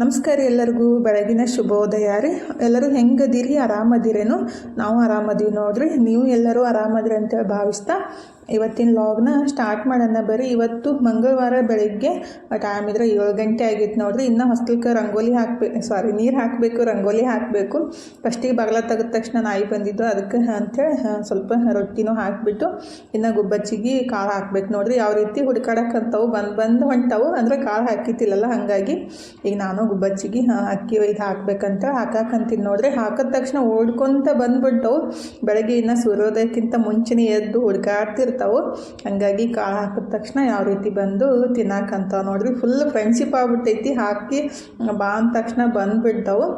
ನಮಸ್ಕಾರ ಎಲ್ಲರಿಗೂ, ಬೆಳಗಿನ ಶುಭೋದಯ ರೀ. ಎಲ್ಲರೂ ಹೆಂಗದಿರಿ? ಆರಾಮದಿರೇನು? ನಾವು ಆರಾಮದೀವಿ ನೋಡ್ರಿ. ನೀವು ಎಲ್ಲರೂ ಆರಾಮದಿರಿ ಅಂತೇಳಿ ಭಾವಿಸ್ತಾ ಇವತ್ತಿನ ಲಾಗ್ನ ಸ್ಟಾರ್ಟ್ ಮಾಡೋಣ. ಬರಿ ಇವತ್ತು ಮಂಗಳವಾರ ಬೆಳಿಗ್ಗೆ ಟೈಮ್ ಇದ್ರೆ ಏಳು ಗಂಟೆ ಆಗಿತ್ತು ನೋಡ್ರಿ. ಇನ್ನು ಹೊಸ್ತಿಲ್ಕ ರಂಗೋಲಿ ಹಾಕ್ಬೇಕು ಸಾರಿ ನೀರು ಹಾಕಬೇಕು, ರಂಗೋಲಿ ಹಾಕಬೇಕು. ಫಸ್ಟಿಗೆ ಬಗಲ ತೆಗೆದ ತಕ್ಷಣ ನಾಯಿ ಬಂದಿದ್ದು. ಅದಕ್ಕೆ ಅಂಥೇಳಿ ಸ್ವಲ್ಪ ರೊಟ್ಟಿನೂ ಹಾಕಿಬಿಟ್ಟು ಇನ್ನು ಗುಬ್ಬಚ್ಚಿಗೆ ಕಾಳು ಹಾಕ್ಬೇಕು ನೋಡ್ರಿ. ಯಾವ ರೀತಿ ಹುಡ್ಕಾಡಕ್ಕಂತವು, ಬಂದು ಬಂದು ಹೊಂಟವು. ಅಂದರೆ ಕಾಳು ಹಾಕಿತ್ತಿಲ್ಲಲ್ಲ, ಹಾಗಾಗಿ ಈಗ ನಾನು ಗುಬ್ಬಚ್ಚಿಗೆ ಅಕ್ಕಿ ಒಯ್ದು ಹಾಕ್ಬೇಕಂತ ಹಾಕಾಕಂತೀನಿ ನೋಡ್ರಿ. ಹಾಕಿದ ತಕ್ಷಣ ಓಡ್ಕೊತ ಬಂದ್ಬಿಟ್ಟವು. ಬೆಳಗ್ಗೆ ಇನ್ನು ಸೂರ್ಯೋದಯಕ್ಕಿಂತ ಮುಂಚೆನೇ ಎದ್ದು ಹುಡ್ಕಾಡ್ತಿರ್ತಾವೆ ಹಾಗಾಗಿ ಕಾಳು ಹಾಕಿದ ತಕ್ಷಣ ಯಾವ ರೀತಿ ಬಂದು ತಿನ್ನಕ್ಕಂತ ನೋಡ್ರಿ ಫುಲ್ ಫ್ರೆಂಡ್ಶಿಪ್ ಆಗ್ಬಿಟ್ಟೈತಿ. ಹಾಕಿ ಬಾ ಅಂದ ತಕ್ಷಣ ಬಂದುಬಿಡ್ತಾವು.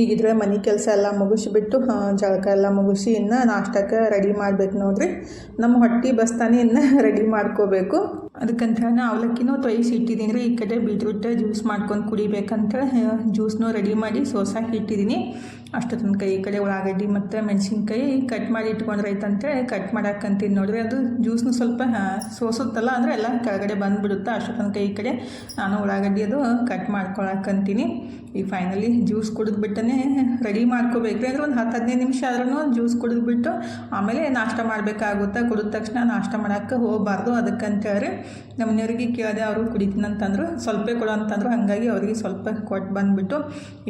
ಈಗಿದ್ರೆ ಮನೆ ಕೆಲಸ ಎಲ್ಲ ಮುಗಿಸ್ಬಿಟ್ಟು ಜಳಕ ಎಲ್ಲ ಮುಗಿಸಿ ಇನ್ನು ನಾಷ್ಟಕ್ಕೆ ರೆಡಿ ಮಾಡ್ಬೇಕು ನೋಡ್ರಿ. ನಮ್ಮ ಹೊಟ್ಟೆ ಬಸ್ತಾನೆ ಇನ್ನು ರೆಡಿ ಮಾಡ್ಕೋಬೇಕು. ಅದಕ್ಕಂತ ಅವಲಕ್ಕಿನೂ ತೊಯ್ಸಿ ಇಟ್ಟಿದ್ದೀನಿ ರೀ. ಈ ಕಡೆ ಬೀಟ್ರೂಟ್ ಜ್ಯೂಸ್ ಮಾಡ್ಕೊಂಡು ಕುಡಿಬೇಕಂತ ಜ್ಯೂಸ್ನೂ ರೆಡಿ ಮಾಡಿ ಸೋಸಾಕಿ ಇಟ್ಟಿದ್ದೀನಿ. ಅಷ್ಟು ಕೈ ಈ ಕಡೆ ಉಳ್ಳಾಗಡ್ಡಿ ಮತ್ತು ಮೆಣಸಿನ್ಕಾಯಿ ಕಟ್ ಮಾಡಿ ಇಟ್ಕೊಂಡ್ರೆ ಅಂತೇಳಿ ಕಟ್ ಮಾಡಾಕಂತೀನಿ ನೋಡ್ರಿ. ಅದು ಜ್ಯೂಸ್ನು ಸ್ವಲ್ಪ ಸೋಸುತ್ತಲ್ಲ ಅಂದರೆ ಎಲ್ಲ ಕೆಳಗಡೆ ಬಂದುಬಿಡುತ್ತೆ ಅಷ್ಟು ಕೈ ಈ ಕಡೆ. ನಾನು ಉಳ್ಳಾಗಡ್ಡಿ ಅದು ಕಟ್ ಮಾಡ್ಕೊಳಕ್ಕಂತೀನಿ ಈ ಫೈನಲಿ ಜ್ಯೂಸ್ ಕುಡಿದ್ಬಿಟ್ಟೇ ರೆಡಿ ಮಾಡ್ಕೋಬೇಕು ಅಂದರೆ ಒಂದು ಹತ್ತು ಹದಿನೈದು ನಿಮಿಷ ಆದ್ರೂ ಜ್ಯೂಸ್ ಕುಡಿದ್ಬಿಟ್ಟು ಆಮೇಲೆ ನಾಷ್ಟ ಮಾಡಬೇಕಾಗುತ್ತೆ. ಕುಡಿದ ತಕ್ಷಣ ನಾಷ್ಟ ಮಾಡೋಕ್ಕೆ ಹೋಗಬಾರ್ದು ಅದಕ್ಕಂತೇಳಿ. ನಮ್ಮ ಮನೆಯವ್ರಿಗೆ ಕೇಳಿದೆ ಅವರು ಕುಡಿತೀನಂತಂದ್ರು ಸ್ವಲ್ಪ ಕೊಡೋ ಅಂತಂದ್ರು. ಹಾಗಾಗಿ ಅವರಿಗೆ ಸ್ವಲ್ಪ ಕೊಟ್ಟು ಬಂದುಬಿಟ್ಟು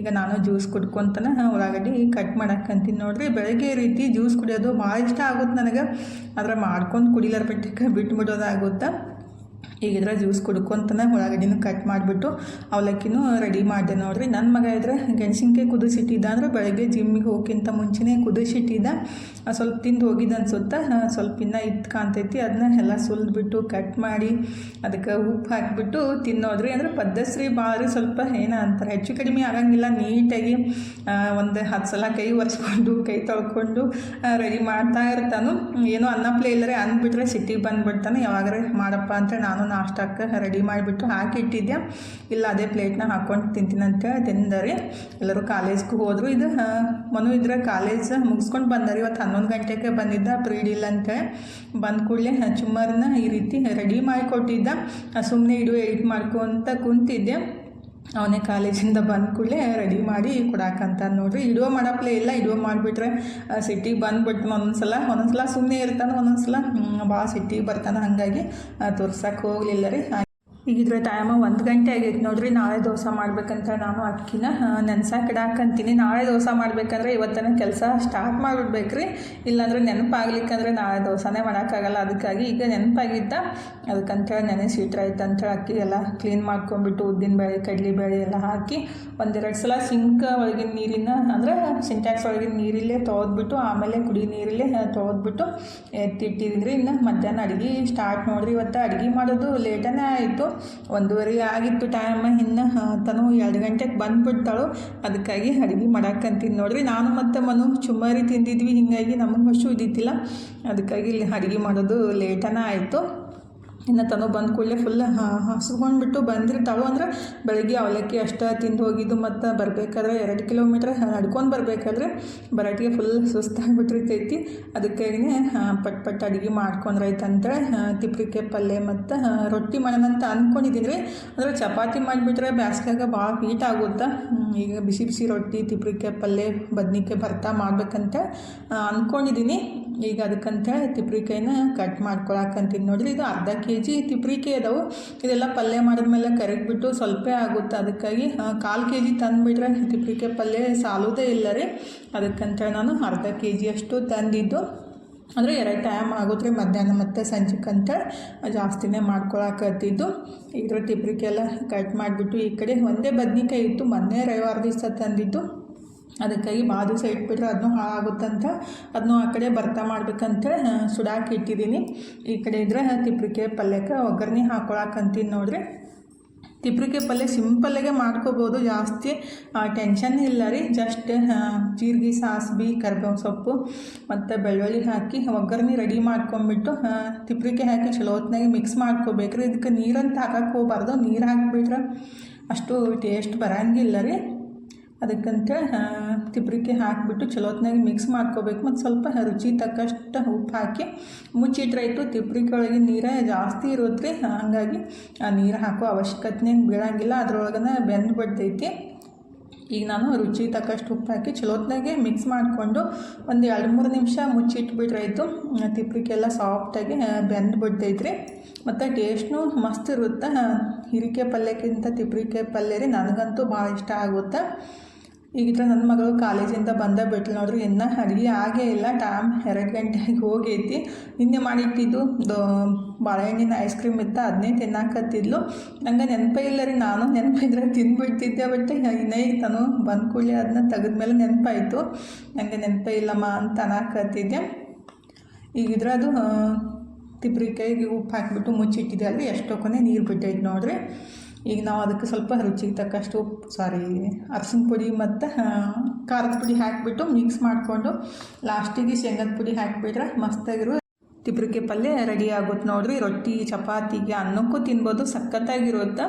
ಈಗ ನಾನು ಜ್ಯೂಸ್ ಕುಡ್ಕೊತಾನೆ ಉಳ್ಳಾಗಡ್ಡಿ ಕಟ್ ಮಾಡಕ್ಕಂತೀನಿ ನೋಡಿರಿ. ಬೆಳಗ್ಗೆ ರೀತಿ ಜ್ಯೂಸ್ ಕುಡಿಯೋದು ಭಾಳ ಇಷ್ಟ ಆಗುತ್ತೆ ನನಗೆ. ಆದರೆ ಮಾಡ್ಕೊಂಡು ಕುಡಿಲಾರ ಪಟ್ಟಿಗೆ ಬಿಟ್ಬಿಡೋದಾಗುತ್ತೆ. ಈಗಿದ್ರೆ ಜ್ಯೂಸ್ ಕುಡ್ಕೊಂತನ ಉಳ್ಳಾಗಡ್ಡಿನೂ ಕಟ್ ಮಾಡಿಬಿಟ್ಟು ಅವಲಕ್ಕಿನೂ ರೆಡಿ ಮಾಡಿದೆ ನೋಡ್ರಿ. ನನ್ನ ಮಗ ಇದ್ರೆ ಗೆಣಸಿನ್ಕಾಯಿ ಕುದಿಸಿಟ್ಟಿದ್ದ ಅಂದರೆ ಬೆಳಗ್ಗೆ ಜಿಮ್ಮಿಗೆ ಹೋಗಿಂತ ಮುಂಚೆನೇ ಕುದಿಸಿಟ್ಟಿದ್ದ. ಸ್ವಲ್ಪ ತಿಂದು ಹೋಗಿದ್ದ ಅನ್ಸುತ್ತೆ. ಸ್ವಲ್ಪ ಇನ್ನೂ ಇತ್ತು ಕಾಣ್ತೈತಿ. ಅದನ್ನ ಎಲ್ಲ ಸುಲಿದ್ಬಿಟ್ಟು ಕಟ್ ಮಾಡಿ ಅದಕ್ಕೆ ಉಪ್ಪು ಹಾಕಿಬಿಟ್ಟು ತಿನ್ನೋದ್ರಿ. ಅಂದ್ರೆ ಪದ್ಧಸ್ರಿ ಭಾಳ ಸ್ವಲ್ಪ ಏನ ಅಂತಾರೆ. ಹೆಚ್ಚು ಕಡಿಮೆ ಆಗಂಗಿಲ್ಲ. ನೀಟಾಗಿ ಒಂದು ಹತ್ತು ಸಲ ಕೈ ಒರೆಸ್ಕೊಂಡು, ಕೈ ತೊಳ್ಕೊಂಡು ರೆಡಿ ಮಾಡ್ತಾ ಇರ್ತಾನು. ಏನೋ ಅನ್ನಪ್ಲೇ ಇಲ್ಲರೆ ಅಂದ್ಬಿಟ್ರೆ ಸಿಟ್ಟಿಗೆ ಬಂದ್ಬಿಡ್ತಾನೆ. ಯಾವಾಗ್ರೆ ಮಾಡಪ್ಪ ಅಂತ ನಾನು ನಾಷ್ಟಕ್ಕೆ ರೆಡಿ ಮಾಡಿಬಿಟ್ಟು ಹಾಕಿ ಇಟ್ಟಿದ್ದೆ ಇಲ್ಲ, ಅದೇ ಪ್ಲೇಟ್ನ ಹಾಕ್ಕೊಂಡು ತಿಂತೀನಂತ. ಅಂತೇಳಿ ತಿಂದರಿ ಎಲ್ಲರೂ ಕಾಲೇಜ್ಗೆ ಹೋದರು. ಇದು ಮನು ಇದ್ರೆ ಕಾಲೇಜ್ ಮುಗಿಸ್ಕೊಂಡು ಬಂದಾರೆ. ಇವತ್ತು ಹನ್ನೊಂದು ಗಂಟೆಗೆ ಬಂದಿದ್ದ ಪ್ರೀಡ್ ಇಲ್ಲ ಅಂತೇಳಿ ಬಂದ ಕೂಡಲೇ ಚುಮ್ಮರನ್ನ ಈ ರೀತಿ ರೆಡಿ ಮಾಡಿಕೊಟ್ಟಿದ್ದ. ಸುಮ್ಮನೆ ಇಡು ಎಡಿಟ್ ಮಾಡ್ಕೊಂತ ಕುಂತಿದ್ದೆ. ಅವನೇ ಕಾಲೇಜಿಂದ ಬಂದ ಕೂಡಲೇ ರೆಡಿ ಮಾಡಿ ಕೊಡಾಕಂತ ನೋಡ್ರಿ. ಇಡುವ ಮಾಡಪ್ಲೆ ಇಲ್ಲ, ಇಡುವ ಮಾಡಿಬಿಟ್ರೆ ಸಿಟಿಗೆ ಬಂದ್ಬಿಟ್ಟು ಒಂದೊಂದ್ಸಲ ಒಂದೊಂದ್ಸಲ ಸುಮ್ಮನೆ ಇರ್ತಾನೆ, ಒಂದೊಂದ್ಸಲ ಭಾಳ ಸಿಟಿಗೆ ಬರ್ತಾನೆ. ಹಾಗಾಗಿ ತೋರ್ಸಕ್ಕೆ ಹೋಗಲಿಲ್ಲ ರೀ. ಈಗಿದ್ರೆ ಟೈಮ್ ಒಂದು ಗಂಟೆ ಆಗೈತೆ ನೋಡ್ರಿ, ನಾಳೆ ದೋಸೆ ಮಾಡ್ಬೇಕಂತ ನಾನು ಅಕ್ಕಿನ ನೆನ್ಸಾಕಿಡಾಕಂತೀನಿ ನಾಳೆ ದೋಸೆ ಮಾಡ್ಬೇಕಂದ್ರೆ ಇವತ್ತನ ಕೆಲಸ ಸ್ಟಾರ್ಟ್ ಮಾಡಿಬಿಡ್ಬೇಕ್ರಿ. ಇಲ್ಲಾಂದ್ರೆ ನೆನಪಾಗ್ಲಿಕ್ಕಂದ್ರೆ ನಾಳೆ ದೋಸೆನೇ ಮಾಡೋಕ್ಕಾಗಲ್ಲ. ಅದಕ್ಕಾಗಿ ಈಗ ನೆನಪಾಗಿದ್ದ ಅದಕ್ಕಂತೇಳಿ ನೆನೆಸಿ ಇಟ್ರಾಯ್ತು ಅಂತೇಳಿ ಅಕ್ಕಿ ಎಲ್ಲ ಕ್ಲೀನ್ ಮಾಡ್ಕೊಂಡ್ಬಿಟ್ಟು ಉದ್ದಿನಬೇಳೆ, ಕಡಲೆಬೇಳೆ ಎಲ್ಲ ಹಾಕಿ ಒಂದೆರಡು ಸಲ ಸಿಂಕ್ ಒಳಗಿನ ನೀರಿನ, ಅಂದರೆ ಸಿಂಟ್ಯಾಕ್ಸ್ ಒಳಗಿನ ನೀರಿಲ್ಲೇ ತೊಳೆದ್ಬಿಟ್ಟು, ಆಮೇಲೆ ಕುಡಿ ನೀರಿಲ್ಲೇ ತೊಳೆದ್ಬಿಟ್ಟು ಎತ್ತಿಟ್ಟಿದ್ದೀನಿ ಇನ್ನು ಮಧ್ಯಾಹ್ನ ಅಡುಗೆ ಸ್ಟಾರ್ಟ್ ನೋಡ್ರಿ. ಇವತ್ತು ಅಡುಗೆ ಮಾಡೋದು ಲೇಟನೇ ಆಯಿತು. ಒಂದೂವರೆ ಆಗಿತ್ತು ಟೈಮ್ ಇನ್ನು ತನು ಎರಡು ಗಂಟೆಗೆ ಬಂದುಬಿಡ್ತಾಳು. ಅದಕ್ಕಾಗಿ ಅಡುಗೆ ಮಾಡಾಕಂತೀನಿ ನೋಡಿರಿ. ನಾನು ಮತ್ತು ಮನು ಚುಮ್ಮರಿ ತಿಂದಿದ್ವಿ, ಹೀಗಾಗಿ ನಮಗೆ ಹಸು ಇದ್ದಿದ್ದಿಲ್ಲ ಅದಕ್ಕಾಗಿ ಇಲ್ಲಿ ಅಡುಗೆ ಮಾಡೋದು ಲೇಟನೇ ಆಯಿತು. ಇನ್ನು ತನೋ ಬಂದ ಕೂಡಲೇ ಫುಲ್ ಹಸ್ಕೊಂಡ್ಬಿಟ್ಟು ಬಂದಿರ್ತಾಳು ಅಂದ್ರೆ ಬೆಳಗ್ಗೆ ಅವಲಕ್ಕಿ ಅಷ್ಟೇ ತಿಂದು ಹೋಗಿದ್ದು ಮತ್ತು ಬರಬೇಕಾದ್ರೆ ಎರಡು ಕಿಲೋಮೀಟ್ರ್ ನಡ್ಕೊಂಡು ಬರಬೇಕಾದ್ರೆ ಬರೋಟಿಗೆ ಫುಲ್ ಸುಸ್ತಾಗ್ಬಿಟ್ಟಿರ್ತೈತಿ. ಅದಕ್ಕಾಗಿನೇ ಪಟ್ ಪಟ್ ಅಡುಗೆ ಮಾಡ್ಕೊಂಡ್ರೈತೆ ತಿಪ್ಪಿಕೆ ಪಲ್ಯ ಮತ್ತು ರೊಟ್ಟಿ ಮಾಡೋಣ ಅಂತ ಅಂದ್ಕೊಂಡಿದ್ದೀನಿ ರೀ. ಅಂದರೆ ಚಪಾತಿ ಮಾಡಿಬಿಟ್ರೆ ಬ್ಯಾಸ್ಗ್ಯಾಗ ಭಾಳ ಹೀಟ್ ಆಗುತ್ತೆ? ಈಗ ಬಿಸಿ ಬಿಸಿ ರೊಟ್ಟಿ ತಿಪ್ಪಿಕೆ ಪಲ್ಯ, ಬದ್ನಿಕಾಯಿ ಭರ್ತಾ ಮಾಡ್ಬೇಕಂತ ಅಂದ್ಕೊಂಡಿದ್ದೀನಿ ಈಗ ಅದಕ್ಕಂತ ತಿಪ್ರಿಕಾಯಿನ ಕಟ್ ಮಾಡ್ಕೊಳಕಂತೀನಿ. ನೋಡಿರಿ, ಇದು ಅರ್ಧ ಕೆ ಜಿ ತಿಪ್ರಿಕಾಯಿ ಅದಾವು. ಇದೆಲ್ಲ ಪಲ್ಯ ಮಾಡಿದ್ಮೇಲೆ ಕರಗಿಬಿಟ್ಟು ಸ್ವಲ್ಪ ಆಗುತ್ತೆ. ಅದಕ್ಕಾಗಿ ಕಾಲು ಕೆ ಜಿ ತಂದುಬಿಟ್ರೆ ತಿಪ್ರಿಕಾಯಿ ಪಲ್ಯ ಸಾಲೋದೇ ಇಲ್ಲ ರೀ. ಅದಕ್ಕಂತ ನಾನು ಅರ್ಧ ಕೆ ಜಿ ಅಷ್ಟು ತಂದಿದ್ದು. ಅಂದರೆ ಎರಡು ಟೈಮ್ ಆಗುತ್ತೆ ಮಧ್ಯಾಹ್ನ ಮತ್ತು ಸಂಜೆಕಂತ ಜಾಸ್ತಿನೇ ಮಾಡ್ಕೊಳಕತ್ತಿದ್ದು. ಇದ್ರ ತಿಪ್ರಿಕೆಲ್ಲ ಕಟ್ ಮಾಡಿಬಿಟ್ಟು ಈ ಕಡೆ ಒಂದೇ ಬದ್ನಿಕಾಯಿ ಇತ್ತು. ಮೊನ್ನೆ ರವಿವಾರ ದಿವಸ ತಂದಿದ್ದು. ಅದಕ್ಕಾಗಿ ಭಾಳ ದಿವಸ ಇಟ್ಬಿಟ್ರೆ ಅದನ್ನೂ ಹಾಳಾಗುತ್ತಂತ ಅದನ್ನೂ ಆ ಕಡೆ ಭರ್ತಾ ಮಾಡ್ಬೇಕಂತ ಸುಡಾಕಿ ಇಟ್ಟಿದ್ದೀನಿ. ಈ ಕಡೆ ಇದ್ರೆ ತಿಪ್ರಿಕೆ ಪಲ್ಯಕ್ಕೆ ಒಗ್ಗರಣೆ ಹಾಕೊಳಕಂತೀನಿ ನೋಡ್ರಿ. ತಿಪ್ರಿಕೆ ಪಲ್ಯ ಸಿಂಪಲ್ಲಾಗೆ ಮಾಡ್ಕೋಬೋದು, ಜಾಸ್ತಿ ಟೆನ್ಷನ್ ಇಲ್ಲ ರೀ. ಜಸ್ಟ್ ಜೀರಿಗೆ ಸಾಸ್ಬಿ ಕರ್ಬೇವ್ ಸೊಪ್ಪು ಮತ್ತು ಬೆಳ್ಳುಳ್ಳಿ ಹಾಕಿ ಒಗ್ಗರಣೆ ರೆಡಿ ಮಾಡ್ಕೊಂಬಿಟ್ಟು ತಿಪ್ರಿಕೆ ಹಾಕಿ ಚಲೋ ಹೊತ್ನಾಗೆ ಮಿಕ್ಸ್ ಮಾಡ್ಕೋಬೇಕ್ರಿ. ಇದಕ್ಕೆ ನೀರಂತ ಹಾಕಕ್ಕೆ ಹೋಗ್ಬಾರ್ದು. ನೀರು ಹಾಕಿಬಿಟ್ರೆ ಅಷ್ಟು ಟೇಸ್ಟ್ ಬರಂಗಿಲ್ಲ ರೀ. ಅದಕ್ಕಂತ ತಿಬ್ರಿಕೆ ಹಾಕಿಬಿಟ್ಟು ಚಲೋತ್ನಾಗ ಮಿಕ್ಸ್ ಮಾಡ್ಕೋಬೇಕು. ಮತ್ತು ಸ್ವಲ್ಪ ರುಚಿ ತಕ್ಕಷ್ಟು ಉಪ್ಪು ಹಾಕಿ ಮುಚ್ಚಿಟ್ರಾಯ್ತು ತಿಬ್ರಿಕೆ ಒಳಗೆ ನೀರೇ ಜಾಸ್ತಿ ಇರುತ್ತೆ ಹಾಗಾಗಿ ಆ ನೀರು ಹಾಕೋ ಅವಶ್ಯಕತೆ ಬೀಳಂಗಿಲ್ಲ. ಅದ್ರೊಳಗನ ಬೆಂದು ಬಿಡ್ತೈತಿ. ಈಗ ನಾನು ರುಚಿ ತಕ್ಕಷ್ಟು ಉಪ್ಪು ಹಾಕಿ ಚಲೋತ್ನಾಗೆ ಮಿಕ್ಸ್ ಮಾಡಿಕೊಂಡು ಒಂದು ಎರಡು ಮೂರು ನಿಮಿಷ ಮುಚ್ಚಿಟ್ಬಿಟ್ರಾಯ್ತು ತಿಪ್ರಿಕೆಲ್ಲ ಸಾಫ್ಟಾಗಿ ಬೆಂದು ಬಿಡ್ತೈತ್ರಿ. ಮತ್ತು ಟೇಸ್ಟ್ನು ಮಸ್ತ್ ಇರುತ್ತೆ? ಹಿರಿಕೆ ಪಲ್ಯಕ್ಕಿಂತ ತಿಪ್ರಿಕೆ ಪಲ್ಯ ರೀ ನನಗಂತೂ ಭಾಳ ಇಷ್ಟ ಆಗುತ್ತೆ. ಈಗಿದ್ರೆ ನನ್ನ ಮಗಳು ಕಾಲೇಜಿಂದ ಬಂದ ಬಿಟ್ಲು ನೋಡ್ರಿ ಇನ್ನೂ ಅಡುಗೆ ಆಗೇ ಇಲ್ಲ ಟೈಮ್ ಎರಡು ಗಂಟೆಗೆ ಹೋಗೈತಿ. ನಿನ್ನೆ ಮಾಡಿಟ್ಟಿದ್ದು ಬಾಳೆಹಣ್ಣಿನ ಐಸ್ ಕ್ರೀಮ್ ಇತ್ತು ಅದನ್ನೇ ತಿನ್ನಾಕತ್ತಿದ್ಲು. ನಂಗೆ ನೆನಪೇ ಇಲ್ಲ ರೀ, ನಾನು ನೆನಪಿದ್ರೆ ತಿಂದ್ಬಿಡ್ತಿದ್ದೆ ಬಟ್ ಈಗ ತಾನು ಬಂದ ಕೂಡಲೇ ಅದನ್ನ ತೆಗೆದ್ಮೇಲೆ ನೆನಪಾಯಿತು. ನನಗೆ ನೆನಪೇ ಇಲ್ಲಮ್ಮ ಅಂತ ಅನ್ನಕತ್ತಿದ್ದೆ ಈಗಿದ್ರೆ ಅದು ತಿಬ್ರಿಕಾಯಿಗೆ ಉಪ್ಪು ಹಾಕಿಬಿಟ್ಟು ಮುಚ್ಚಿಟ್ಟಿದ್ದೆ ಅಲ್ಲಿ ಎಷ್ಟೊಕ್ಕನೆ ನೀರು ಬಿಟ್ಟೈತೆ ನೋಡ್ರಿ. ಈಗ ನಾವು ಅದಕ್ಕೆ ಸ್ವಲ್ಪ ರುಚಿಗೆ ತಕ್ಕಷ್ಟು ಉಪ್ಪು ಸಾರಿ ಅರಸಿನ ಪುಡಿ ಮತ್ತು ಖಾರದ ಪುಡಿ ಹಾಕಿಬಿಟ್ಟು ಮಿಕ್ಸ್ ಮಾಡಿಕೊಂಡು ಲಾಸ್ಟಿಗೆ ಶೇಂಗದ ಪುಡಿ ಹಾಕಿಬಿಟ್ರೆ ಮಸ್ತಾಗಿರೋ ತಿಬ್ರಿಕೆ ಪಲ್ಯ ರೆಡಿ ಆಗುತ್ತೆ ನೋಡ್ರಿ. ರೊಟ್ಟಿ ಚಪಾತಿಗೆ ಅನ್ನಕ್ಕೂ ತಿನ್ಬೋದು. ಸಖತ್ತಾಗಿರುತ್ತೆ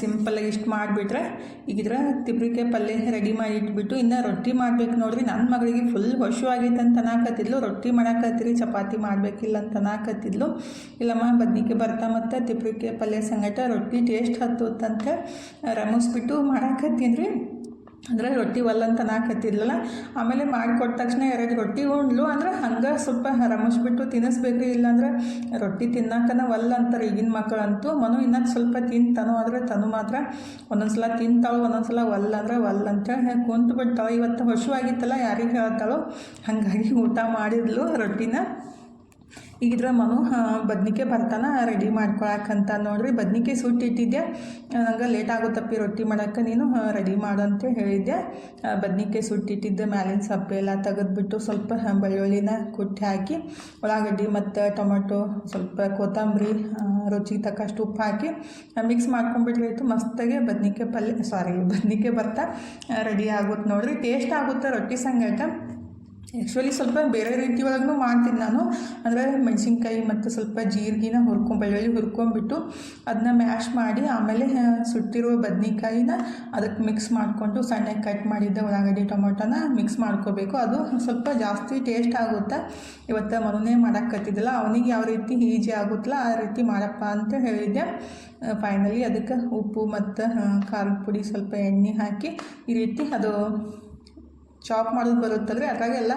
ಸಿಂಪಲ್ಲಾಗಿ ಇಷ್ಟು ಮಾಡಿಬಿಟ್ರೆ ಈಗಿದ್ರೆ ತಿಬ್ರಿಕೆ ಪಲ್ಯ ರೆಡಿ ಮಾಡಿ ಇಟ್ಬಿಟ್ಟು ಇನ್ನು ರೊಟ್ಟಿ ಮಾಡ್ಬೇಕು ನೋಡ್ರಿ. ನನ್ನ ಮಗಳಿಗೆ ಫುಲ್ ಹೊಶು ಆಗೈತೆ ಅಂತ ಅನ್ನಾಕತ್ತಿದ್ಲು. ರೊಟ್ಟಿ ಮಾಡಾಕತ್ತೀರಿ, ಚಪಾತಿ ಮಾಡಬೇಕಿಲ್ಲ ಅಂತ ಅನ್ನಾಕತ್ತಿದ್ಲು. ಇಲ್ಲಮ್ಮ ಬದ್ನಿಕೆ ಬರ್ತಾ ಮತ್ತು ತಿಬ್ರಿಕೆ ಪಲ್ಯ ಸಂಗಟ ರೊಟ್ಟಿ ಟೇಸ್ಟ್ ಹತ್ತುತ್ತಂತ ರಮಿಸ್ಬಿಟ್ಟು ಮಾಡಾಕತ್ತೀನಿ ರೀ. ಅಂದರೆ ರೊಟ್ಟಿ ಒಲ್ಲಂತ ನಾಕತ್ತಿದ್ಲಲ್ಲ ಆಮೇಲೆ ಮಾಡಿಕೊಟ್ಟ ತಕ್ಷಣ ಎರಡು ರೊಟ್ಟಿ ಉಂಡ್ಲು. ಅಂದ್ರೆ ಹಂಗೆ ಸ್ವಲ್ಪ ರಮಿಸ್ಬಿಟ್ಟು ತಿನ್ನಿಸ್ಬೇಕು ಇಲ್ಲಾಂದ್ರೆ ರೊಟ್ಟಿ ತಿನ್ನಕನ ಒಲ್ಲ ಅಂತಾರೆ ಈಗಿನ ಮಕ್ಕಳಂತೂ. ಮನು ಇನ್ನೊಂದು ಸ್ವಲ್ಪ ತಿಂತಾನೋ ಆದರೆ ತನು ಮಾತ್ರ ಒಂದೊಂದು ಸಲ ತಿಂತಾಳು ಒಂದೊಂದು ಸಲ ಒಲ್ಲ ಅಂದ್ರೆ ಒಲ್ಲ ಅಂತ ಕುಂತು ಬಿಡ್ತಾಳೆ ಇವತ್ತು ಹೊಶುವಾಗಿತ್ತಲ್ಲ, ಯಾರಿಗೆ ಹೇಳ್ತಾಳೋ. ಹಾಗಾಗಿ ಊಟ ಮಾಡಿದ್ಲು ರೊಟ್ಟಿನ. ಈಗಿದ್ರೆ ಮನು ಬದ್ನಿಕಾಯಿ ಬರ್ತಾನ ರೆಡಿ ಮಾಡ್ಕೊಳಕ್ಕಂತ ನೋಡ್ರಿ. ಬದ್ನಿಕೆ ಸುಟ್ಟಿಟ್ಟಿದ್ದೆ ನಂಗೆ ಲೇಟ್ ಆಗುತ್ತಪ್ಪಿ ರೊಟ್ಟಿ ಮಾಡೋಕ್ಕೆ, ನೀನು ರೆಡಿ ಮಾಡು ಅಂತ ಹೇಳಿದ್ದೆ ಬದ್ನಿಕೆ ಸುಟ್ಟಿಟ್ಟಿದ್ದೆ ಮ್ಯಾಲಿನ ಸಪ್ಪೆ ಎಲ್ಲ ತೆಗೆದ್ಬಿಟ್ಟು ಸ್ವಲ್ಪ ಬೆಳ್ಳುಳ್ಳಿನ ಕುಟ್ಟಿ ಹಾಕಿ, ಉಳ್ಳಾಗಡ್ಡಿ ಮತ್ತು ಟೊಮೆಟೊ, ಸ್ವಲ್ಪ ಕೊತ್ತಂಬರಿ ರುಚಿಗೆ ತಕ್ಕಷ್ಟು ಉಪ್ಪು ಹಾಕಿ ಮಿಕ್ಸ್ ಮಾಡ್ಕೊಂಡ್ಬಿಟ್ರೆ ಆಯಿತು. ಮಸ್ತಾಗೆ ಬದ್ನಿಕೆ ಪಲ್ಯ ಸಾರಿ ಬದ್ನಿಕಾಯಿ ಬರ್ತಾ ರೆಡಿ ಆಗುತ್ತೆ ನೋಡ್ರಿ. ಟೇಸ್ಟ್ ಆಗುತ್ತೆ ರೊಟ್ಟಿ ಸಂಗಟ? ಆ್ಯಕ್ಚುಲಿ ಸ್ವಲ್ಪ ಬೇರೆ ರೀತಿ ಒಳಗೂ ಮಾಡ್ತೀನಿ ನಾನು. ಅಂದರೆ ಮೆಣಸಿನ್ಕಾಯಿ ಮತ್ತು ಸ್ವಲ್ಪ ಜೀರಿಗೆನ ಹುರ್ಕೊಂಡು, ಬೆಳ್ಳುಳ್ಳಿ ಹುರ್ಕೊಂಬಿಟ್ಟು ಅದನ್ನ ಮ್ಯಾಶ್ ಮಾಡಿ, ಆಮೇಲೆ ಸುಟ್ಟಿರೋ ಬದ್ನಿಕಾಯಿನ ಅದಕ್ಕೆ ಮಿಕ್ಸ್ ಮಾಡಿಕೊಂಡು ಸಣ್ಣಗೆ ಕಟ್ ಮಾಡಿದ್ದ ಉಳ್ಳಾಗಡ್ಡಿ, ಟೊಮೊಟೊನ ಮಿಕ್ಸ್ ಮಾಡ್ಕೋಬೇಕು. ಅದು ಸ್ವಲ್ಪ ಜಾಸ್ತಿ ಟೇಸ್ಟ್ ಆಗುತ್ತೆ? ಇವತ್ತು ಮರುನೇ ಮಾಡೋಕ್ಕತ್ತಿದ್ದಿಲ್ಲ ಅವನಿಗೆ ಯಾವ ರೀತಿ ಈಜಿ ಆಗುತ್ತಲ್ಲ, ಆ ರೀತಿ ಮಾಡಪ್ಪ ಅಂತ ಹೇಳಿದ್ದೆ. ಫೈನಲಿ ಅದಕ್ಕೆ ಉಪ್ಪು ಮತ್ತು ಖಾರದ ಪುಡಿ ಸ್ವಲ್ಪ ಎಣ್ಣೆ ಹಾಕಿ ಈ ರೀತಿ ಅದು ಚಾಪ್ ಮಾಡೋದು ಬರುತ್ತಂದರೆ ಅದ್ರಾಗೆಲ್ಲ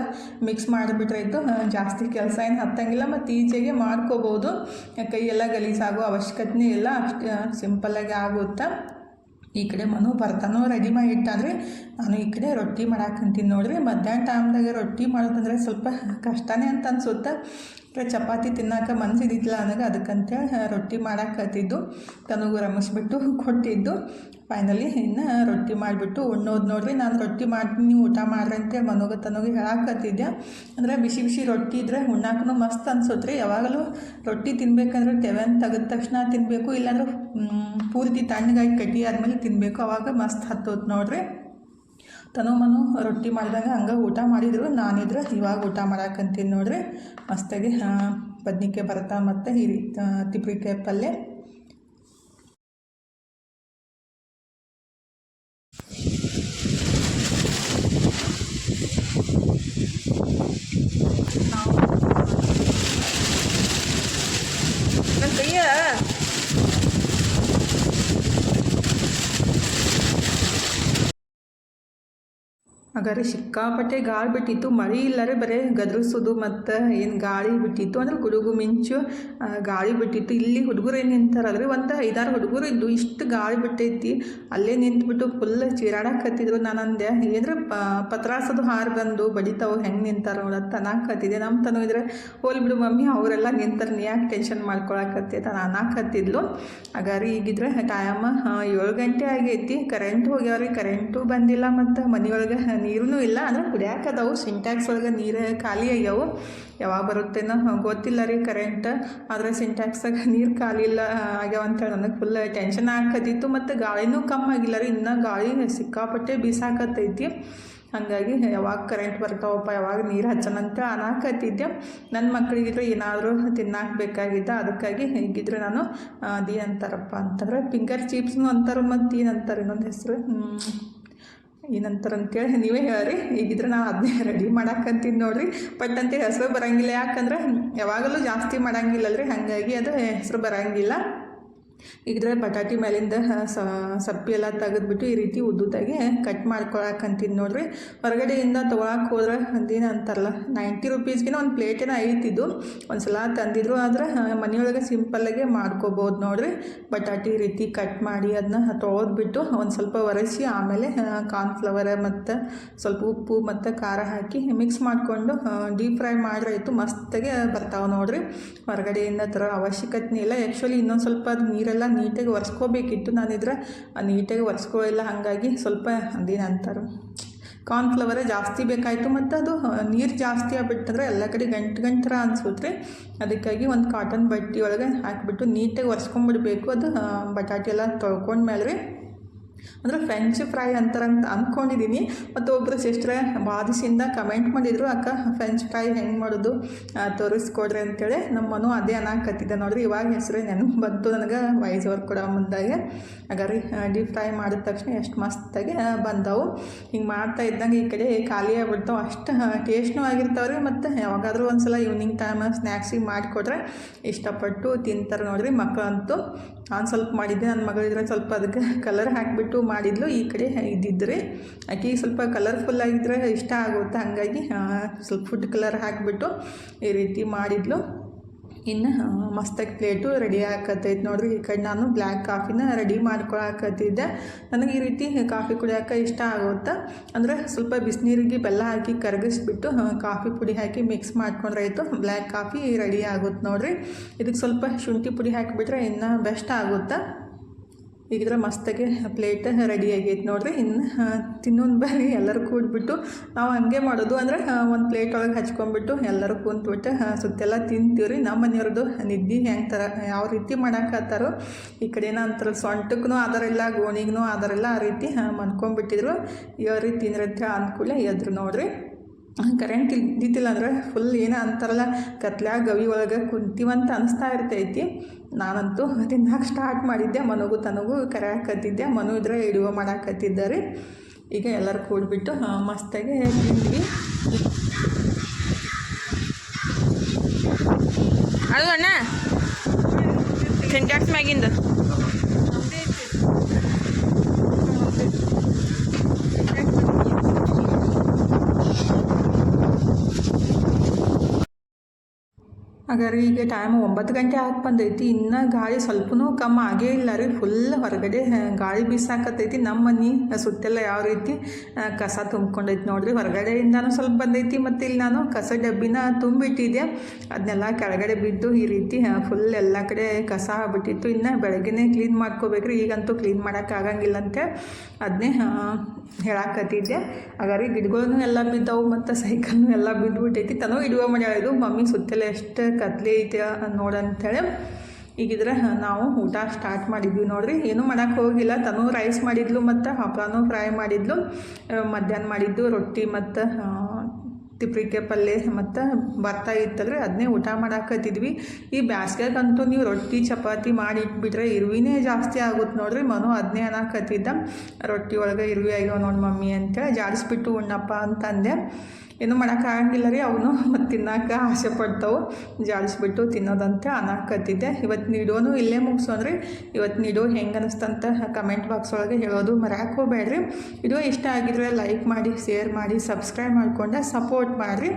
ಮಿಕ್ಸ್ ಮಾಡಿಬಿಟ್ರೆ ಇತ್ತು ಜಾಸ್ತಿ ಕೆಲಸ ಏನು ಹತ್ತಂಗಿಲ್ಲ. ಮತ್ತು ಈಚೆಗೆ ಮಾಡ್ಕೋಬೋದು. ಕೈಯೆಲ್ಲ ಗಲೀಜಾಗೋ ಅವಶ್ಯಕತೆ ಇಲ್ಲ. ಅಷ್ಟು ಸಿಂಪಲ್ಲಾಗಿ ಆಗುತ್ತೆ? ಈ ಕಡೆ ಮನು ಬರ್ತಾನೋ ರೆಡಿ ಮಾಡಿ ಇಟ್ಟಾದ್ರೆ ನಾನು ಈ ಕಡೆ ರೊಟ್ಟಿ ಮಾಡಾಕಂತೀನಿ ನೋಡ್ರಿ. ಮಧ್ಯಾಹ್ನ ಟೈಮ್ದಾಗ ರೊಟ್ಟಿ ಮಾಡೋದಂದ್ರೆ ಸ್ವಲ್ಪ ಕಷ್ಟನೇ ಅಂತ ಅನ್ಸುತ್ತೆ. ಚಪಾತಿ ತಿನ್ನೋಕೆ ಮನಸ್ಸಿದ್ದಿಲ್ಲ ನನಗೆ. ಅದಕ್ಕಂತೇಳಿ ರೊಟ್ಟಿ ಮಾಡಾಕತ್ತಿದ್ದು ತನಗೂ ರಮಿಸ್ಬಿಟ್ಟು ಕೊಟ್ಟಿದ್ದು. ಫೈನಲಿ ಇನ್ನು ರೊಟ್ಟಿ ಮಾಡಿಬಿಟ್ಟು ಉಣ್ಣೋದು ನೋಡ್ರಿ. ನಾನು ರೊಟ್ಟಿ ಮಾಡ್ತೀನಿ ನೀವು ಊಟ ಮಾಡ್ರಿ ಅಂತೇಳಿ ಮನೋಗ ತನಗೆ ಹೇಳಾಕತ್ತಿದ್ದೆ. ಅಂದರೆ ಬಿಸಿ ಬಿಸಿ ರೊಟ್ಟಿ ಇದ್ರೆ ಉಣ್ಣಾಕೂ ಮಸ್ತ್ ಅನ್ಸುತ್ತೆ ರೀ ಯಾವಾಗಲೂ ರೊಟ್ಟಿ ತಿನ್ಬೇಕಂದ್ರೆ ತೆವೆನ್ ತೆಗೆದ ತಕ್ಷಣ ತಿನ್ನಬೇಕು ಇಲ್ಲಾಂದ್ರೆ ಪೂರ್ತಿ ತಣ್ಣಗಾಗಿ ಕಟ್ಟಿ ಆದಮೇಲೆ ತಿನ್ನಬೇಕು ಅವಾಗ ಮಸ್ತ್ ಹತ್ತೋದು ನೋಡ್ರಿ. ತನು ಮನು ರೊಟ್ಟಿ ಮಾಡಿದಾಗ ಹಂಗೆ ಊಟ ಮಾಡಿದ್ರು. ನಾನಿದ್ರೆ ಇವಾಗ ಊಟ ಮಾಡಾಕಂತೀನಿ ನೋಡ್ರಿ. ಮಸ್ತಾಗಿ ಬದ್ನಿಕಾಯಿ ಬರ್ತಾ ಮತ್ತು ಹಿರಿ ತಿಪ್ಪಿಕಾಯಿ ಪಲ್ಯ. ಹಾಗಾದ್ರೆ ಸಿಕ್ಕಾಪಟ್ಟೆ ಗಾಳಿ ಬಿಟ್ಟಿತ್ತು. ಮಳೆ ಇಲ್ಲರೆ ಬರೇ ಗದರಿಸೋದು ಮತ್ತು ಏನು ಗಾಳಿ ಬಿಟ್ಟಿತ್ತು ಅಂದ್ರೆ ಗುಡುಗು ಮಿಂಚು ಗಾಳಿ ಬಿಟ್ಟಿತ್ತು. ಇಲ್ಲಿ ಹುಡುಗರು ಏನು ನಿಂತಾರಲ್ರಿ ಒಂದು ಐದಾರು ಹುಡುಗರು ಇದ್ದು ಇಷ್ಟು ಗಾಳಿ ಬಿಟ್ಟೈತಿ. ಅಲ್ಲೇ ನಿಂತ್ಬಿಟ್ಟು ಫುಲ್ ಚೀರಾಡಕತ್ತಿದ್ರು ನಾನು ಅಂದೆ ಏನ್ರ ಪತ್ರಾಸದು ಹಾರು ಬಂದು ಬಡಿತಾವು. ಹೆಂಗೆ ನಿಂತಾರ ನೋಡತ್ತ ಅನ್ನಕತ್ತಿದ್ದೆ ನಮ್ಮ ತನು ಇದ್ರೆ, ಹೋಲ್ ಬಿಡು ಮಮ್ಮಿ, ಅವರೆಲ್ಲ ನಿಂತಾರೆ. ನೀ ಯಾಕೆ ಟೆನ್ಷನ್ ಮಾಡ್ಕೊಳಕತ್ತೈತ ನಾನು ಅನ್ನಕತ್ತಿದ್ಲು ಹಾಗಾದ್ರೆ ಈಗಿದ್ರೆ ಟೈಮ್ ಏಳು ಗಂಟೆ ಆಗೈತಿ. ಕರೆಂಟ್ ಹೋಗ್ಯಾವ್ರಿ ಕರೆಂಟು ಬಂದಿಲ್ಲ ಮತ್ತು ಮನೆಯೊಳಗೆ ನೀರೂ ಇಲ್ಲ. ಅಂದ್ರೆ ಕುಡಿಯಾಕದವು ಸಿಂಟ್ಯಾಕ್ಸ್ ಒಳಗೆ ನೀರು ಖಾಲಿ ಆಗ್ಯಾವು. ಯಾವಾಗ ಬರುತ್ತೇನೋ ಗೊತ್ತಿಲ್ಲ ರೀ ಕರೆಂಟ್ ಆದರೆ ಸಿಂಟ್ಯಾಕ್ಸಾಗ ನೀರು ಖಾಲಿ ಇಲ್ಲ, ಆಗ್ಯಾವ ಅಂತೇಳಿ ನನಗೆ ಫುಲ್ ಟೆನ್ಷನ್ ಹಾಕತ್ತಿತ್ತು ಮತ್ತು ಗಾಳಿನೂ ಕಮ್ಮಿ ಆಗಿಲ್ಲ ರೀ. ಇನ್ನೂ ಗಾಳಿ ಸಿಕ್ಕಾಪಟ್ಟೆ ಬೀಸಾಕತ್ತೈತಿ. ಹಾಗಾಗಿ ಯಾವಾಗ ಕರೆಂಟ್ ಬರ್ತಾವಪ್ಪ, ಯಾವಾಗ ನೀರು ಹಚ್ಚನಂತ ಅನಾಕತ್ತಿದ್ದೆ. ನನ್ನ ಮಕ್ಕಳಿಗಿದ್ರೆ ಏನಾದರೂ ತಿನ್ನಾಕಬೇಕಾಗಿದ್ದ ಅದಕ್ಕಾಗಿ ಹೇಗಿದ್ರೆ ನಾನು ಅದೇನಂತಾರಪ್ಪ ಅಂತಂದ್ರೆ ಫಿಂಗರ್ ಚಿಪ್ಸ್ನು ಅಂತಾರೆ ಮತ್ತು ಏನಂತಾರೆ, ಇನ್ನೊಂದು ಹೆಸರು? ಏನಂತಾರ ಅಂತೇಳಿ ನೀವೇ ಹೇಳ್ರಿ. ಈಗಿದ್ರೆ ನಾವು ಅದನ್ನೇ ರೆಡಿ ಮಾಡಕ್ಕಂತೀನಿ ನೋಡ್ರಿ. ಬಟ್ ಅಂತ ಹೆಸರು ಬರಂಗಿಲ್ಲ. ಯಾಕಂದ್ರೆ ಯಾವಾಗಲೂ ಜಾಸ್ತಿ ಮಾಡಂಗಿಲ್ಲ ಅಲ್ರಿ ಹಾಗಾಗಿ ಅದು ಹೆಸರು ಬರಂಗಿಲ್ಲ. ಈಗಿದ್ರೆ ಬಟಾಟಿ ಮೇಲಿಂದ ಸಪ್ಪಿ ಎಲ್ಲ ತೆಗೆದ್ಬಿಟ್ಟು ಈ ರೀತಿ ಉದ್ದುದಾಗೆ ಕಟ್ ಮಾಡ್ಕೊಳಕಂತೀನಿ ನೋಡ್ರಿ. ಹೊರಗಡೆಯಿಂದ ತೊಗೊಳಕ್ಕೆ ಹೋದ್ರೆ ಒಂದಿನ ಅಂತಾರಲ್ಲ ನೈಂಟಿ ರುಪೀಸ್ಗಿನ ಒಂದು ಪ್ಲೇಟಿನ ಐತಿದ್ದು ಒಂದು ಸಲ ತಂದಿದ್ರು ಆದ್ರೆ ಮನೆಯೊಳಗೆ ಸಿಂಪಲ್ಲಾಗೆ ಮಾಡ್ಕೋಬೋದು ನೋಡ್ರಿ. ಬಟಾಟಿ ರೀತಿ ಕಟ್ ಮಾಡಿ ಅದನ್ನ ತೊಳೆದ್ಬಿಟ್ಟು ಒಂದು ಸ್ವಲ್ಪ ಒರೆಸಿ ಆಮೇಲೆ ಕಾರ್ನ್ಫ್ಲವರ್ ಮತ್ತು ಸ್ವಲ್ಪ ಉಪ್ಪು ಮತ್ತು ಖಾರ ಹಾಕಿ ಮಿಕ್ಸ್ ಮಾಡಿಕೊಂಡು ಡೀಪ್ ಫ್ರೈ ಮಾಡ್ರೆ ಆಯಿತು, ಮಸ್ತಾಗೆ ಬರ್ತಾವೆ ನೋಡ್ರಿ. ಹೊರಗಡೆಯಿಂದ ಥರ ಅವಶ್ಯಕತೆ ಇಲ್ಲ. ಆ್ಯಕ್ಚುಲಿ ಇನ್ನೊಂದು ಸ್ವಲ್ಪ ಅದು ನೀರೆಲ್ಲ ನೀಟಾಗಿ ಒರೆಸ್ಕೋಬೇಕಿತ್ತು ನಾನಿದ್ರೆ ನೀಟಾಗಿ ಒರೆಸ್ಕೊಳ್ಳಿಲ್ಲ ಹಾಗಾಗಿ ಸ್ವಲ್ಪ ಅದೇನಂತಾರೆ ಕಾರ್ನ್ಫ್ಲವರೇ ಜಾಸ್ತಿ ಬೇಕಾಯಿತು ಮತ್ತು ಅದು ನೀರು ಜಾಸ್ತಿ ಆಗ್ಬಿಟ್ಟಂದ್ರೆ ಎಲ್ಲ ಕಡೆ ಗಂಟು ಗಂಟರ ಅನಿಸುತ್ತೆ. ಅದಕ್ಕಾಗಿ ಒಂದು ಕಾಟನ್ ಬಟ್ಟೆ ಒಳಗೆ ಹಾಕಿಬಿಟ್ಟು ನೀಟಾಗಿ ಒರೆಸ್ಕೊಂಡ್ಬಿಡ್ಬೇಕು ಅದು ಬಟಾಟೆ ಎಲ್ಲ ತೊಳ್ಕೊಂಡ್ಮೇಲೆ ಅಂದ್ರೆ ಫ್ರೆಂಚ್ ಫ್ರೈ ಅಂತಾರಂತ ಅಂದ್ಕೊಂಡಿದ್ದೀನಿ ಮತ್ತು ಒಬ್ಬರು ಸಿಸ್ಟ್ರೆ ಬಾದಿಸಿಂದ ಕಮೆಂಟ್ ಮಾಡಿದರು, ಅಕ್ಕ ಫ್ರೆಂಚ್ ಫ್ರೈ ಹೆಂಗೆ ಮಾಡೋದು? ತೋರಿಸ್ಕೊಡ್ರಿ ಅಂತೇಳಿ. ನಮ್ಮನು ಅದೇ ಅನ್ನಕತ್ತಿದ್ದೆ ನೋಡ್ರಿ, ಇವಾಗ ಹೆಸರು ನೆನಪು ಬಂತು ನನಗೆ ವೈಸ್ ಅವ್ರು ಕೂಡ ಮುಂದಾಗೆ. ಹಾಗಾರಿ ಡೀಪ್ ಫ್ರೈ ಮಾಡಿದ ತಕ್ಷಣ ಎಷ್ಟು ಮಸ್ತಾಗಿ ಬಂದವು. ಹಿಂಗೆ ಮಾಡ್ತಾ ಇದ್ದಂಗೆ ಈ ಕಡೆ ಖಾಲಿ ಆಗ್ಬಿಡ್ತಾವೆ. ಅಷ್ಟು ಟೇಸ್ಟ್ನೂ ಆಗಿರ್ತಾವೆ ರೀ ಮತ್ತು ಯಾವಾಗಾದರೂ ಒಂದು ಸಲ ಈವ್ನಿಂಗ್ ಟೈಮ್ ಸ್ನ್ಯಾಕ್ಸಿಗೆ ಮಾಡಿಕೊಟ್ರೆ ಇಷ್ಟಪಟ್ಟು ತಿಂತಾರೆ ನೋಡ್ರಿ ಮಕ್ಕಳಂತೂ. ನಾನು ಸ್ವಲ್ಪ ಮಾಡಿದ್ದೆ, ನನ್ನ ಮಗಳಿದ್ರೆ ಸ್ವಲ್ಪ ಅದಕ್ಕೆ ಕಲರ್ ಹಾಕಿಬಿಟ್ಟು ಮಾಡಿದ್ಲು. ಈ ಕಡೆ ಇದ್ದಿದ್ದರೆ ಆಕೆ ಸ್ವಲ್ಪ ಕಲರ್ಫುಲ್ ಆಗಿದ್ರೆ ಇಷ್ಟ ಆಗುತ್ತೆ. ಹಾಗಾಗಿ ಸ್ವಲ್ಪ ಫುಡ್ ಕಲರ್ ಹಾಕಿಬಿಟ್ಟು ಈ ರೀತಿ ಮಾಡಿದ್ಲು. ಇನ್ನು ಮಸ್ತಾಗಿ ಪ್ಲೇಟು ರೆಡಿ ಆಕತ್ತೈತೆ ನೋಡಿರಿ. ಈ ಕಡೆ ನಾನು ಬ್ಲ್ಯಾಕ್ ಕಾಫಿನ ರೆಡಿ ಮಾಡ್ಕೊಳಕತ್ತಿದ್ದೆ. ನನಗೆ ಈ ರೀತಿ ಕಾಫಿ ಕುಡಿಯೋಕೆ ಇಷ್ಟ ಆಗುತ್ತೆ. ಅಂದರೆ ಸ್ವಲ್ಪ ಬಿಸಿನೀರಿಗೆ ಬೆಲ್ಲ ಹಾಕಿ ಕರಗಿಸ್ಬಿಟ್ಟು ಕಾಫಿ ಪುಡಿ ಹಾಕಿ ಮಿಕ್ಸ್ ಮಾಡ್ಕೊಂಡ್ರೆ ಆಯಿತು. ಬ್ಲ್ಯಾಕ್ ಕಾಫಿ ರೆಡಿ ಆಗುತ್ತೆ ನೋಡಿರಿ. ಇದಕ್ಕೆ ಸ್ವಲ್ಪ ಶುಂಠಿ ಪುಡಿ ಹಾಕಿಬಿಟ್ರೆ ಇನ್ನೂ ಬೆಸ್ಟ್ ಆಗುತ್ತೆ. ಈಗಿದ್ರೆ ಮಸ್ತಾಗಿ ಪ್ಲೇಟ್ ರೆಡಿ ಆಗೈತೆ ನೋಡಿರಿ. ಇನ್ನು ತಿನ್ನೊಂದು ಬಾರಿ ಎಲ್ಲರೂ ಕೂಡ್ಬಿಟ್ಟು ನಾವು ಹಂಗೆ ಮಾಡೋದು ಅಂದರೆ ಒಂದು ಪ್ಲೇಟ್ ಒಳಗೆ ಹಚ್ಕೊಂಡ್ಬಿಟ್ಟು ಎಲ್ಲರೂ ಕೂತ್ಬಿಟ್ಟು ಸುತ್ತೆಲ್ಲ ತಿಂತೀವಿ ರೀ ನಮ್ಮ ಮನೆಯವ್ರದ್ದು ನಿದ್ದೆ ಹೆಂಗೆ ಥರ ಯಾವ ರೀತಿ ಮಾಡೋಕ್ಕಾತಾರೋ ಈ ಕಡೆನ ಅಂತಾರೆ ಸೊಂಟಕ್ಕೂ ಆಧಾರಿಲ್ಲ ಗೋಣಿಗೂ ಆಧಾರಿಲ್ಲ ಆ ರೀತಿ ಮನ್ಕೊಂಬಿಟ್ಟಿದ್ರು ಯಾವ ರೀತಿ ತಿಂದ್ರೆ ಅನುಕೂಲ ಎದ್ರು ನೋಡ್ರಿ. ಕರೆಂಟ್ ಇದ್ದಿದ್ದಿಲ್ಲ ಅಂದರೆ ಫುಲ್ ಏನೋ ಅಂತಾರಲ್ಲ ಕತ್ಲ್ಯಾಗ ಗವಿ ಒಳಗೆ ಕುಂತೀವಂತ ಅನಿಸ್ತಾ ಇರ್ತೈತಿ. ನಾನಂತೂ ತಿನ್ನಕ್ಕೆ ಸ್ಟಾರ್ಟ್ ಮಾಡಿದ್ದೆ, ಮನಗೂ ತನಗೂ ಕರೆಯಾಕತ್ತಿದ್ದೆ, ಮನು ಇದ್ರೆ ಹಿಡುವ ಮಾಡಾಕತ್ತಿದ್ದಾರೆ. ಈಗ ಎಲ್ಲರೂ ಕೂಡ್ಬಿಟ್ಟು ಮಸ್ತಾಗಿ ತಿಂದ್ವಿ. ಅಣ್ಣ ಸಿಂಟ್ಯಾಕ್ಸ್ ಮ್ಯಾಗಿಂದ. ಹಾಗಾದ್ರೆ ಈಗ ಟೈಮ್ ಒಂಬತ್ತು ಗಂಟೆ ಆಗಿ ಬಂದೈತಿ, ಇನ್ನು ಗಾಳಿ ಸ್ವಲ್ಪನೂ ಕಮ್ಮಿ ಆಗೇ ಇಲ್ಲ ರೀ ಫುಲ್ ಹೊರಗಡೆ ಗಾಳಿ ಬೀಸಾಕತ್ತೈತಿ, ನಮ್ಮ ಮನೆ ಸುತ್ತೆಲ್ಲ ಯಾವ ರೀತಿ ಕಸ ತುಂಬ್ಕೊಂಡೈತಿ ನೋಡ್ರಿ, ಹೊರಗಡೆಯಿಂದನೂ ಸ್ವಲ್ಪ ಬಂದೈತಿ, ಮತ್ತು ಇಲ್ಲಿ ನಾನು ಕಸ ಡಬ್ಬಿನ ತುಂಬಿಟ್ಟಿದ್ದೆ ಅದನ್ನೆಲ್ಲ ಕೆಳಗಡೆ ಬಿದ್ದು ಈ ರೀತಿ ಫುಲ್ ಎಲ್ಲ ಕಡೆ ಕಸ ಆಗ್ಬಿಟ್ಟಿತ್ತು, ಇನ್ನು ಬೆಳಗ್ಗೆನೇ ಕ್ಲೀನ್ ಮಾಡ್ಕೋಬೇಕ್ರಿ, ಈಗಂತೂ ಕ್ಲೀನ್ ಮಾಡೋಕ್ಕಾಗಂಗಿಲ್ಲ ಅಂತ. ಅದನ್ನೇ ಹೇಳಾಕತ್ತಿದ್ದೆ. ಹಾಗಾದ್ರೆ ಗಿಡಗಳನ್ನು ಎಲ್ಲ ಬಿದ್ದವು, ಮತ್ತು ಸೈಕಲ್ನು ಎಲ್ಲ ಬಿದ್ದುಬಿಟ್ಟೈತಿ ತನೂ ಇಡುವ ಮಾಡ್ಯಾಳಿದು ಮಮ್ಮಿ ಸುತ್ತಲೇ ಎಷ್ಟು ಕತ್ಲೆ ಐತೆ ನೋಡಂತೇಳಿ. ಈಗಿದ್ರೆ ನಾವು ಊಟ ಸ್ಟಾರ್ಟ್ ಮಾಡಿದ್ವಿ ನೋಡ್ರಿ. ಏನೂ ಮಾಡೋಕ್ಕೆ ಹೋಗಿಲ್ಲ. ತನೂ ರೈಸ್ ಮಾಡಿದ್ಲು ಮತ್ತು ಹಪ್ಪಳನೂ ಫ್ರೈ ಮಾಡಿದ್ಲು. ಮಧ್ಯಾಹ್ನ ಮಾಡಿದ್ದು ರೊಟ್ಟಿ ಮತ್ತು ತಿಪ್ರಿಕೆ ಪಲ್ಯ ಮತ್ತು ಭತ್ತ ಇತ್ತಲ್ರಿ ಅದನ್ನೇ ಊಟ ಮಾಡಾಕತ್ತಿದ್ವಿ. ಈ ಬ್ಯಾಸ್ಗ್ಯಾಗಂತೂ ನೀವು ರೊಟ್ಟಿ, ಚಪಾತಿ ಮಾಡಿ ಇಟ್ಬಿಟ್ರೆ ಇರುವಿನೇ ಜಾಸ್ತಿ ಆಗುತ್ತೆ ನೋಡ್ರಿ. ಮನು ಅದನ್ನೇ ಅನ್ನಕತ್ತಿದ್ದ ರೊಟ್ಟಿ ಒಳಗೆ ಇರುವಿ ಆಗ್ಯಾವ ನೋಡಿ ಮಮ್ಮಿ ಅಂತೇಳಿ ಜಾಡಿಸ್ಬಿಟ್ಟು ಉಣ್ಣಪ್ಪ ಅಂತಂದೆ. ಏನು ಮಾಡೋಕ್ಕಾಗಂಗಿಲ್ಲ ರೀ, ಅವನು ಮತ್ತು ತಿನ್ನೋಕೆ ಆಸೆ ಪಡ್ತಾವೆ. ಜಾಡಿಸ್ಬಿಟ್ಟು ತಿನ್ನೋದಂತೆ ಅನ್ನಕತ್ತಿದ್ದೆ ಇವತ್ತು ನೀಡೋನು ಇಲ್ಲೇ ಮುಗಿಸೋನ್ರಿ ಇವತ್ತು ನೀಡೋ ಹೆಂಗೆ ಅನಿಸ್ತಂತ ಕಮೆಂಟ್ ಬಾಕ್ಸ್ ಒಳಗೆ ಹೇಳೋದು ಮರ್ಯಾಕೆ ಬೇಡ್ರಿ ಇದು ಇಷ್ಟ ಆಗಿದ್ರೆ ಲೈಕ್ ಮಾಡಿ ಶೇರ್ ಮಾಡಿ ಸಬ್ಸ್ಕ್ರೈಬ್ ಮಾಡಿಕೊಂಡೆ ಸಪೋರ್ಟ್ ಮಾಡಿರಿ.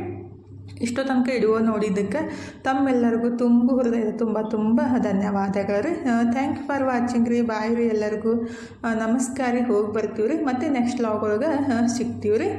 ಇಷ್ಟು ತನಕ ಇಡುವ ನೋಡಿದ್ದಕ್ಕೆ ತಮ್ಮೆಲ್ಲರಿಗೂ ತುಂಬ ಹೃದಯದ ತುಂಬ ತುಂಬ ಧನ್ಯವಾದಗಳು ರೀ. ಥ್ಯಾಂಕ್ ಯು ಫಾರ್ ವಾಚಿಂಗ್ ರೀ. ಬಾಯ್ ರೀ ಎಲ್ಲರಿಗೂ. ನಮಸ್ಕಾರ ಹೋಗಿ ಬರ್ತೀವಿ ರೀ ಮತ್ತು ನೆಕ್ಸ್ಟ್ ಲಾಗ್ ಒಳಗೆ ಸಿಗ್ತೀವಿ ರೀ